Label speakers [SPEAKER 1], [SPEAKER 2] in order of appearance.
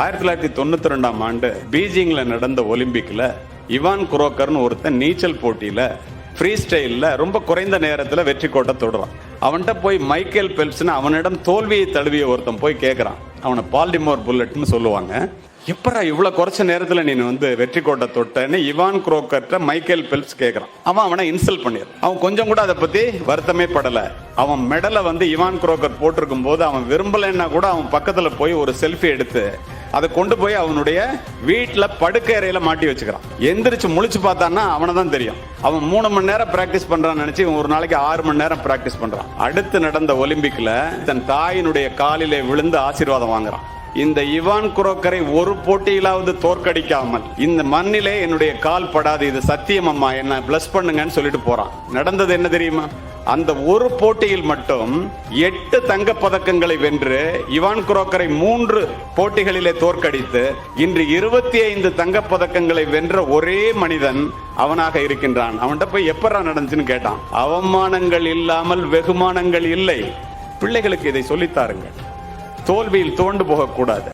[SPEAKER 1] ஆயிரத்தி தொள்ளாயிரத்தி தொண்ணூத்தி ரெண்டாம் ஆண்டு பீஜிங்ல நடந்த ஒலிம்பிக்ல இவான் குரோக்கர்னு ஒருத்தன் நீச்சல் போட்டியில ஃப்ரீ ஸ்டைலில் ரொம்ப குறைந்த நேரத்துல வெற்றி கோட்டை தொடுறான். அவன்கிட்ட போய் மைக்கேல் பெல்ப்ஸ்னு அவனிடம் தோல்வியை தழுவிய ஒருத்தன் போய் கேட்கறான் அவனை பால்டிமோர் புல்லட்னு சொல்லுவாங்க. எப்படா இவ்வளவு குறைச்ச நேரத்துல நீ வந்து வெற்றி கோட்டை தொட்டேன்னு இவான் குரோக்கர்ட்ட மைக்கேல் பெல்ப்ஸ் கேட்கறான் அவன் அவனை இன்சல்ட் பண்ணிடுறான் அவன் கொஞ்சம் கூட அதை பத்தி வருத்தமே படல. அவன் மெடலை வந்து இவான் குரோக்கர் போட்டிருக்கும் போது அவன் விரும்பலைன்னா கூட அவன் பக்கத்துல போய் ஒரு செல்ஃபி எடுத்து அதை கொண்டு போய் அவனுடைய வீட்டில் படுக்கை அறையில மாட்டி வச்சுக்கிறான். எந்திரிச்சு முழிச்சு பார்த்தான்னா அவனை தான் தெரியும். அவன் மூணு மணி நேரம் பிராக்டிஸ் பண்றான்னு நினைச்சு இவன் ஒரு நாளைக்கு ஆறு மணி நேரம் பிராக்டிஸ் பண்றான். அடுத்து நடந்த ஒலிம்பிக்ல தன் தாயினுடைய காலிலே விழுந்து ஆசீர்வாதம் வாங்குறான். இந்த இவான் குரோக்கரை ஒரு போட்டியிலாவது தோற்கடிக்காமல் இந்த மண்ணிலே என்னுடைய கால் படாது இது சத்தியம் அம்மா என்ன பிளஸ் பண்ணுங்கன்னு சொல்லிட்டு போறான். நடந்தது என்ன தெரியுமா? அந்த ஒரு போட்டியில் மட்டும் எட்டு தங்க பதக்கங்களை வென்று இவான் குரோக்கரை மூன்று போட்டிகளிலே தோற்கடித்து இன்று இருபத்தி ஐந்து தங்க பதக்கங்களை வென்ற ஒரே மனிதன் அவனாக இருக்கின்றான். அவன்கிட்ட போய் எப்பரா நடந்துச்சுன்னு கேட்டான். அவமானங்கள் இல்லாமல் வெகுமானங்கள் இல்லை. பிள்ளைகளுக்கு இதை சொல்லித்தாருங்க தோல்வியில் தோண்டு போகக்கூடாது.